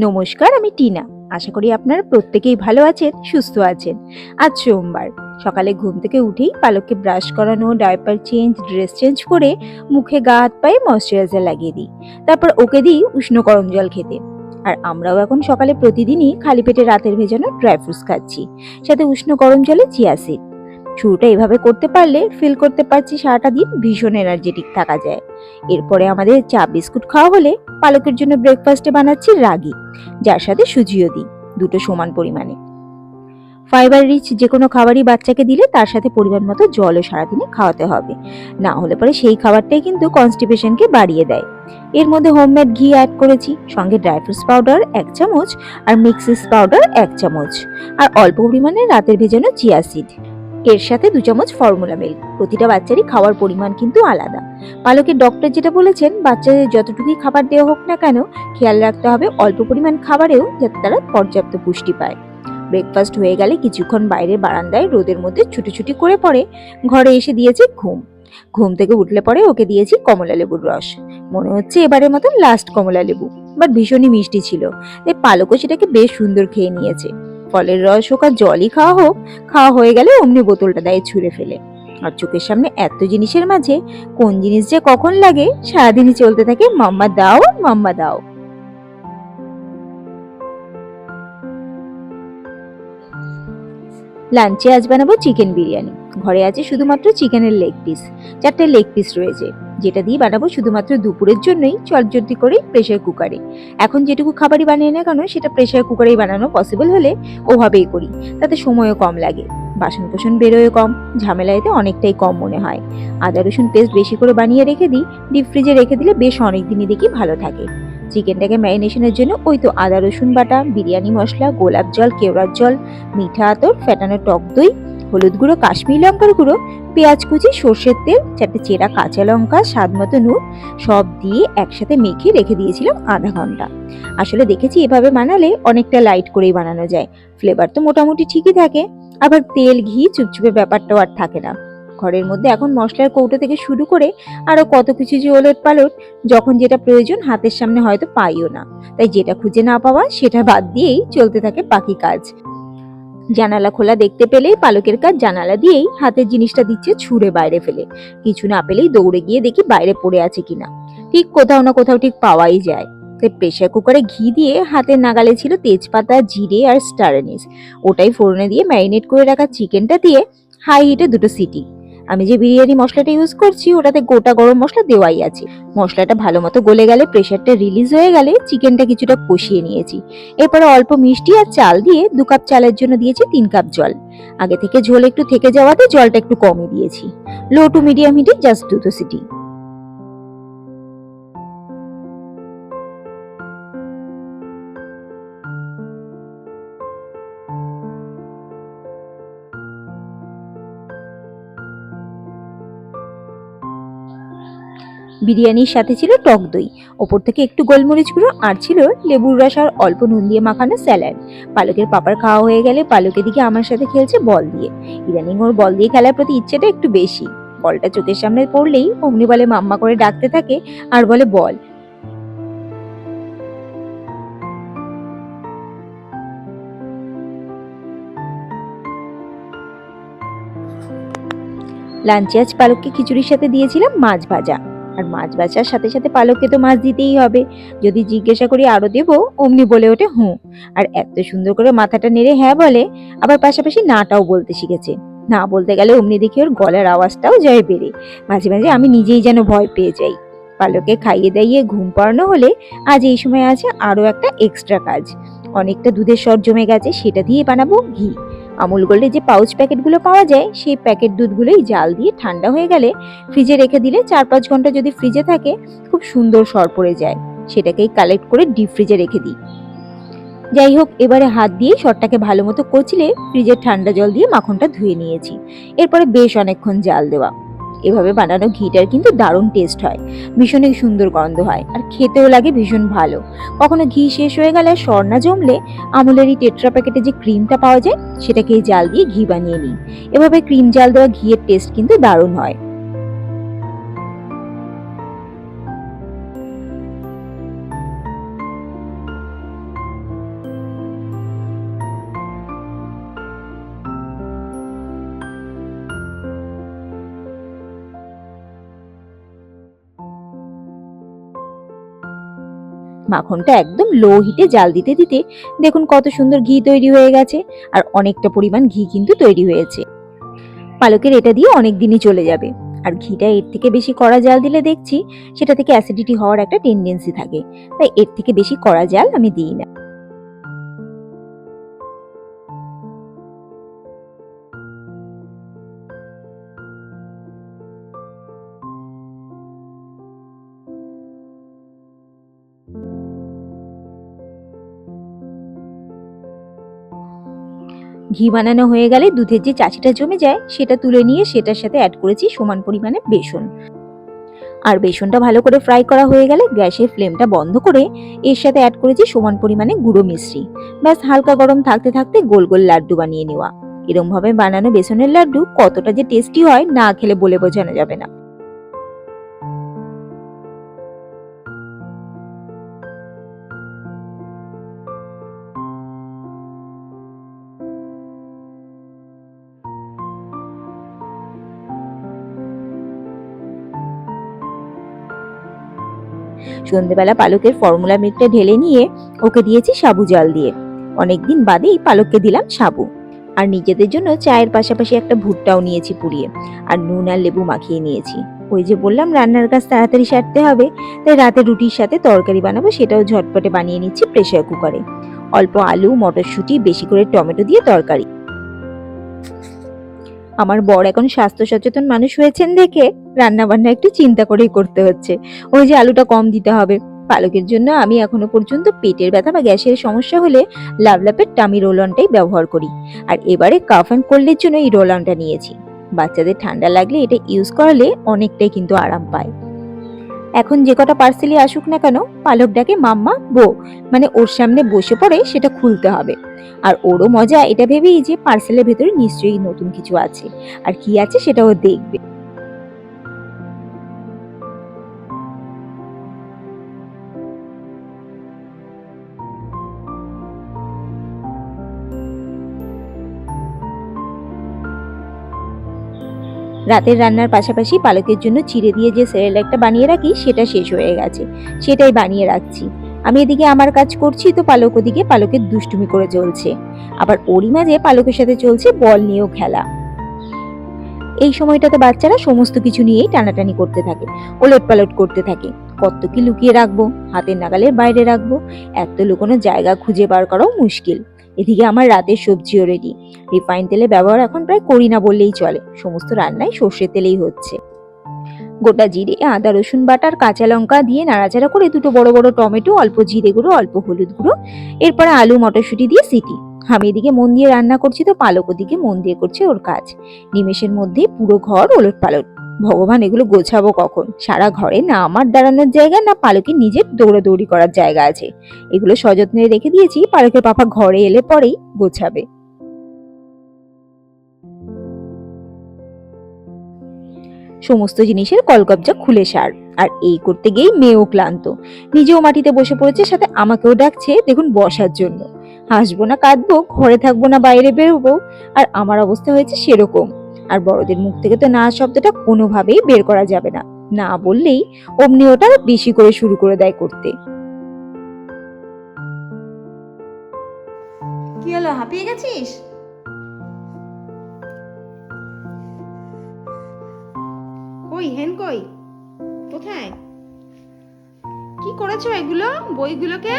নমস্কার, আমি টিনা। আশা করি আপনারা প্রত্যেকেই ভালো আছেন, সুস্থ আছেন। আজ সোমবার। সকালে ঘুম থেকে উঠেই পালককে ব্রাশ করানো, ডাইপার চেঞ্জ, ড্রেস চেঞ্জ করে মুখে গা হাত পায়ে ময়শ্চারাইজার লাগিয়ে দিই। তারপর ওকে দিই উষ্ণ গরম জল খেতে। আর আমরাও এখন সকালে প্রতিদিনই খালি পেটে রাতের ভেজানো ড্রাই ফ্রুটস খাচ্ছি। সাথে উষ্ণ গরম জলে চিয়া সিড। শুরুটা এভাবে করতে পারলে ফিল করতে পারছি সারাটা দিন ভীষণ এনার্জেটিক থাকা যায়। এরপরে আমাদের চা বিস্কুট খাওয়া হলে পালকের জন্য ব্রেকফাস্টে বানাচ্ছি রাগি, যার সাথে সুজিও দিই, দুটো সমান পরিমাণে। ফাইবার রিচ যে কোনো খাবারই বাচ্চাকে দিলে তার সাথে পরিমাণ মতো জলও সারাদিনে খাওয়াতে হবে। না হলে পরে সেই খাবারটাই কিন্তু কনস্টিপেশনকে বাড়িয়ে দেয়। এর মধ্যে হোমমেড ঘি অ্যাড করেছি, সঙ্গে ড্রাই ফ্রুটস পাউডার এক চামচ আর মিক্সিস পাউডার এক চামচ। আর অল্প পরিমাণে রাতের ভেজানো চিয়া সিড এর সাথে দু চামচ ফর্মুলা মিল্ক প্রতিটা বাচ্চারই খাওয়ার পরিমাণ কিন্তু আলাদা। পালকের ডক্টর যেটা বলেছেন, বাচ্চাদের যতটুকুই খাবার দেওয়া হোক না কেন, খেয়াল রাখতে হবে অল্প পরিমাণ খাবারেও যাতে তারা পর্যাপ্ত পুষ্টি পায়। ব্রেকফাস্ট হয়ে গেলে কিছুক্ষণ বাইরে বারান্দায় রোদের মধ্যে ছুটি করে পরে ঘরে এসে দিয়েছে ঘুম। ঘুম থেকে উঠলে পরে ওকে দিয়েছি কমলা লেবুর রস। মনে হচ্ছে এবারের মতন লাস্ট কমলা লেবু বাট ভীষণই মিষ্টি ছিল। তাই পালকও সেটাকে বেশ সুন্দর খেয়ে নিয়েছে। ফলের রস হোক আর জলই খাওয়া হোক, খাওয়া হয়ে গেলে অমনি বোতলটা দেয় ছুঁড়ে ফেলে। আর চোখের সামনে এত জিনিসের মাঝে কোন জিনিস যে কখন লাগে, সারাদিনই চলতে থাকে, মাম্মা দাও মাম্মা দাও। লাঞ্চে আজ বানাবো চিকেন বিরিয়ানি। ঘরে আছে শুধুমাত্র চিকেনের লেগ পিস। চারটে লেগ পিস রয়েছে। যেটা দিয়ে বানাবো শুধুমাত্র দুপুরের জন্যই চটজলদি করে প্রেশার কুকারে এখন যেটুকু খাবারই বানিয়ে না কেন, সেটা প্রেশার কুকারেই বানানো পসিবল হলে ওভাবেই করি, তাতে সময়ও কম লাগে। বাসন কোসন বেরোয় কম ঝামেলা এতে অনেকটাই কম মনে হয়। আদা রসুন পেস্ট বেশি করে বানিয়ে রেখে দিই ডিপ ফ্রিজে রেখে দিলে বেশ অনেক দিনই দেখি ভালো থাকে। চিকেনটাকে ম্যারিনেশনের জন্য ওই তো আদা রসুন বাটা, বিরিয়ানি মশলা, গোলাপ জল, কেওড়ার জল, মিঠা আতর, ফেটানো টক দই হলুদ গুঁড়ো, কাশ্মীরি লঙ্কার গুঁড়ো, পেঁয়াজ কুচি, সর্ষের তেল, চারটে চেরা কাঁচা লঙ্কা, স্বাদ মতো নুন, সব দিয়ে একসাথে মেখে রেখে দিয়েছিলাম আধা ঘণ্টা। আসলে দেখেছি এভাবে বানালে অনেকটা লাইট করেই বানানো যায়। ফ্লেভার তো মোটামুটি ঠিকই থাকে, আবার তেল, ঘি, চুপচুপে ব্যাপারটাও আর থাকে না। ঘরের মধ্যে এখন মশলার কৌটো থেকে শুরু করে আরও কত কিছু যে ওলট পালট, যখন যেটা প্রয়োজন হাতের সামনে হয়তো পাইও না। তাই যেটা খুঁজে না পাওয়া, সেটা বাদ দিয়েই চলতে থাকে বাকি কাজ। জানালা খোলা দেখতে পেলেই পালকের কাজ জানালা দিয়েই হাতের জিনিসটা দিচ্ছে ছুঁড়ে বাইরে ফেলে। কিছু না পেলেই দৌড়ে গিয়ে দেখি বাইরে পড়ে আছে কিনা। ঠিক কোথাও না কোথাও ঠিক পাওয়াই যায়। তাই প্রেশার কুকারে ঘি দিয়ে হাতের নাগালে ছিল তেজপাতা, জিরে আর স্টারনিস ওটাই ফোড়নে দিয়ে ম্যারিনেট করে রাখা চিকেনটা দিয়ে হাই হিটে দুটো সিটি। আমি যে বিরিয়ানি মশলাটা ইউজ করছি, ওটাতে গোটা গরম মশলা দেওয়াই আছে। মশলাটা ভালো মতো গলে গেলে প্রেশারটা রিলিজ হয়ে গেলে চিকেনটা কিছুটা কষিয়ে নিয়েছি। এরপরে অল্প মিষ্টি আর চাল দিয়ে দু কাপ চালের জন্য দিয়েছি তিন কাপ জল। আগে থেকে ঝোল একটু থেকে যাওয়াতে জলটা একটু কমই দিয়েছি। লো টু মিডিয়াম হিটে জাস্ট দুটো সিটি। বিরিয়ানির সাথে ছিল টক দই। ওপর থেকে একটু গোলমরিচ গুঁড়ো আর ছিল লেবুর রস আর অল্প নুন দিয়ে মাখানো স্যালাড। পালকের পাপার খাওয়া হয়ে গেলে পালকের দিকে আমার সাথে খেলছে বল দিয়ে। ইদানিং ওর বল দিয়ে খেলার প্রতি ইচ্ছেটা একটু বেশি। বলটা চোখের সামনে পড়লেই অমনি বলে মাম্মা করে ডাকতে থাকে আর বলে, বল। লাঞ্চে আজ পালককে খিচুড়ির সাথে দিয়েছিলাম মাছ ভাজা। আর মাছ ভাজার সাথে সাথে পালককে তো মাছ দিতেই হবে। যদি জিজ্ঞাসা করি আরও দেবো? অমনি বলে ওঠে, হুঁ। আর এত সুন্দর করে মাথাটা নেড়ে হ্যাঁ বলে, আবার পাশাপাশি নাটাও বলতে শিখেছে। না বলতে গেলে অমনি দেখি ওর গলার আওয়াজটাও যায় বেড়ে। মাঝে মাঝে আমি নিজেই যেন ভয় পেয়ে যাই। পালকে খাইয়ে দাইয়ে ঘুম পাড়ানো হলে আজ এই সময় আছে আরও একটা এক্সট্রা কাজ। অনেকটা দুধের সর জমে গেছে, সেটা দিয়ে বানাবো ঘি। আমুল গোল্ডে যে পাউচ প্যাকেটগুলো পাওয়া যায়, সেই প্যাকেট দুধগুলোই জাল দিয়ে ঠান্ডা হয়ে গেলে ফ্রিজে রেখে দিলে চার পাঁচ ঘণ্টা যদি ফ্রিজে থাকে, খুব সুন্দর সর পড়ে যায়। সেটাকেই কালেক্ট করে ডিপ ফ্রিজে রেখে দিই। যাই হোক, এবারে হাত দিয়ে সরটাকে ভালো মতো কচলে ফ্রিজের ঠান্ডা জল দিয়ে মাখনটা ধুয়ে নিয়েছি। এরপরে বেশ অনেকক্ষণ জাল দেওয়া। এভাবে বানানো ঘিটার কিন্তু দারুণ টেস্ট হয়। ভীষণই সুন্দর গন্ধ হয় আর খেতেও লাগে ভীষণ ভালো। কখনো ঘি শেষ হয়ে গেলে স্বর্ণা জমলে আমুলের এই টেট্রা প্যাকেটে যে ক্রিমটা পাওয়া যায়, সেটাকে জাল দিয়ে ঘি বানিয়ে নিই এভাবে ক্রিম জাল দেওয়া ঘিয়ের টেস্ট কিন্তু দারুণ হয়। মাখনটা একদম লো হিটে জাল দিতে দিতে দেখুন কত সুন্দর ঘি তৈরি হয়ে গেছে আর অনেকটা পরিমাণ ঘি কিন্তু তৈরি হয়েছে। পালকের এটা দিয়ে অনেক দিনই চলে যাবে। আর ঘিটা এর থেকে বেশি কড়া জাল দিলে দেখছি সেটা থেকে অ্যাসিডিটি হওয়ার একটা টেন্ডেন্সি থাকে। তাই এর থেকে বেশি কড়া জাল আমি দিই না। ঘি বানানো হয়ে গেলে দুধের যে চাচিটা জমে যায়, সেটা তুলে নিয়ে সেটার সাথে অ্যাড করেছি সমান পরিমাণে বেসন। আর বেসনটা ভালো করে ফ্রাই করা হয়ে গেলে গ্যাসের ফ্লেমটা বন্ধ করে এর সাথে অ্যাড করেছি সমান পরিমাণে গুঁড়ো মিশ্রি। ব্যাস, হালকা গরম থাকতে থাকতে গোল গোল লাড্ডু বানিয়ে নেওয়া। এরম ভাবে বানানো বেসনের লাড্ডু কতটা যে টেস্টি হয় না খেলে বলে বোঝানো যাবে না। সন্ধেবেলা পালকের ফর্মুলা মিল্কটা ঢেলে নিয়ে ওকে দিয়েছি সাবু জল দিয়ে। অনেকদিন বাদেই পালককে দিলাম সাবু। আর নিজেদের জন্য চায়ের পাশাপাশি একটা ভুট্টাও নিয়েছি পুড়িয়ে। আর নুন আর লেবু মাখিয়ে নিয়েছি। ওই যে বললাম, রান্নার কাজ তাড়াতাড়ি সারতে হবে। তাই রাতে রুটির সাথে তরকারি বানাবো, সেটাও ঝটপটে বানিয়ে নিচ্ছি প্রেসার কুকারে। অল্প আলু, মটরশুঁটি, বেশি করে টমেটো দিয়ে তরকারি। আমার বর এখন স্বাস্থ্য সচেতন মানুষ হয়েছেন দেখে রান্না বান্না একটু চিন্তা করেই করতে হচ্ছে। ওই যে আলুটা কম দিতে হবে। পালকের জন্য আমি এখনও পর্যন্ত পেটের ব্যথা বা গ্যাসের সমস্যা হলে লাভলাপের টামি রোলনটাই ব্যবহার করি। আর এবারে কাফ অ্যান্ড কোল্ডের জন্য এই রোলনটা নিয়েছি। বাচ্চাদের ঠান্ডা লাগলে এটা ইউজ করলে অনেকটাই কিন্তু আরাম পায়। এখন যে কটা পার্সেলই আসুক না কেন, পালক ডাকে, মাম্মা, বো। মানে ওর সামনে বসে পড়ে সেটা খুলতে হবে। আর ওরও মজা, এটা ভেবেই যে পার্সেলের ভেতরে নিশ্চয়ই নতুন কিছু আছে। আর কি আছে সেটা ও দেখবে। রাতের রান্নার পাশাপাশি পালকের জন্য চিড়ে দিয়ে যে সেরেলাকটা বানিয়ে রাখি, সেটা শেষ হয়ে গেছে। সেটাই বানিয়ে রাখছি। আমি এদিকে আমার কাজ করছি, তো পালক ওদিকে পালকের দুষ্টুমি করে চলছে। আবার ওরই মাঝে পালকের সাথে চলছে বল নিয়েও খেলা। এই সময়টাতে বাচ্চারা সমস্ত কিছু নিয়েই টানাটানি করতে থাকে ওলট পালট করতে থাকে। কত কি লুকিয়ে রাখব? হাতের নাগালের বাইরে রাখব? এত লুকোনো জায়গা খুঁজে বার করাও মুশকিল। এদিকে আমার রাতের সবজিও রেডি রিফাইন তেলে ব্যবহার এখন প্রায় করি না বললেই চলে। সমস্ত রান্নাই সর্ষের তেলেই হচ্ছে। গোটা জিরে, আদা, রসুন বাটার, কাঁচা লঙ্কা দিয়ে নাড়াচাড়া করে দুটো বড় বড় টমেটো, অল্প জিরে গুঁড়ো, অল্প হলুদ গুঁড়ো, এরপরে আলু, মটরশুঁটি দিয়ে সিটি। আমি এদিকে মন দিয়ে রান্না করছি তো পালক ওদিকে মন দিয়ে করছে ওর কাজ। নিমেষের মধ্যে পুরো ঘর ওলট পালট ভগবান এগুলো গোছাবো কখন? সারা ঘরে না আমার দাঁড়ানোর জায়গা, না পালকের নিজের দৌড়াদৌড়ি করার জায়গা আছে। এগুলো সযত্নে রেখে দিয়েছি, পালকের পাপা ঘরে এলে পরেই গোছাবে। সমস্ত জিনিসের কলকবজা খুলে সার। আর এই করতে গিয়েই মেয়েও ক্লান্ত। নিজেও মাটিতে বসে পড়েছে, সাথে আমাকেও ডাকছে, দেখুন বসার জন্য। হাসবো না, কাঁদবো, ঘরে থাকব না, বাইরে বেরোবো, আর আমার অবস্থা হয়েছে সেরকম। আর বড়দের মুখ থেকে তো না শব্দটা কোনোভাবেই বের করা যাবে না। না বললেই অমনি ওটা বেশি করে শুরু করে দেয় করতে। কি হলো, হাঁপিয়ে গেছিস? কই, হেন কই? কোথায়? কি করেছ এগুলো, বইগুলোকে?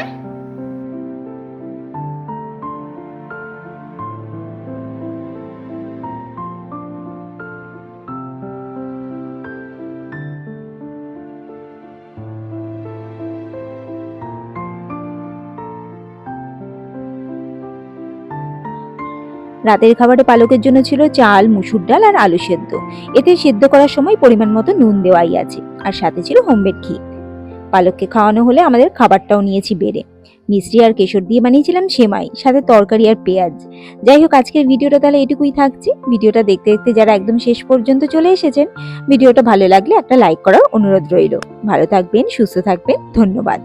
রাতের খাবারে পালকের জন্য ছিল চাল, মুসুর ডাল আর আলু সেদ্ধ। এতে সেদ্ধ করার সময় পরিমাণ মতো নুন দেওয়াই আছে, আর সাথে ছিল হোমমেড ঘি। পালককে খাওয়ানো হলে আমাদের খাবারটাও নিয়েছি বেড়ে। মিষ্টি আর কেশর দিয়ে বানিয়েছিলাম সেমাই, সাথে তরকারি আর পেঁয়াজ। যাই হোক, আজকের ভিডিওটা তাহলে এটুকুই থাকছে। ভিডিওটা দেখতে দেখতে যারা একদম শেষ পর্যন্ত চলে এসেছেন, ভিডিওটা ভালো লাগলে একটা লাইক করার অনুরোধ রইল। ভালো থাকবেন, সুস্থ থাকবেন, ধন্যবাদ।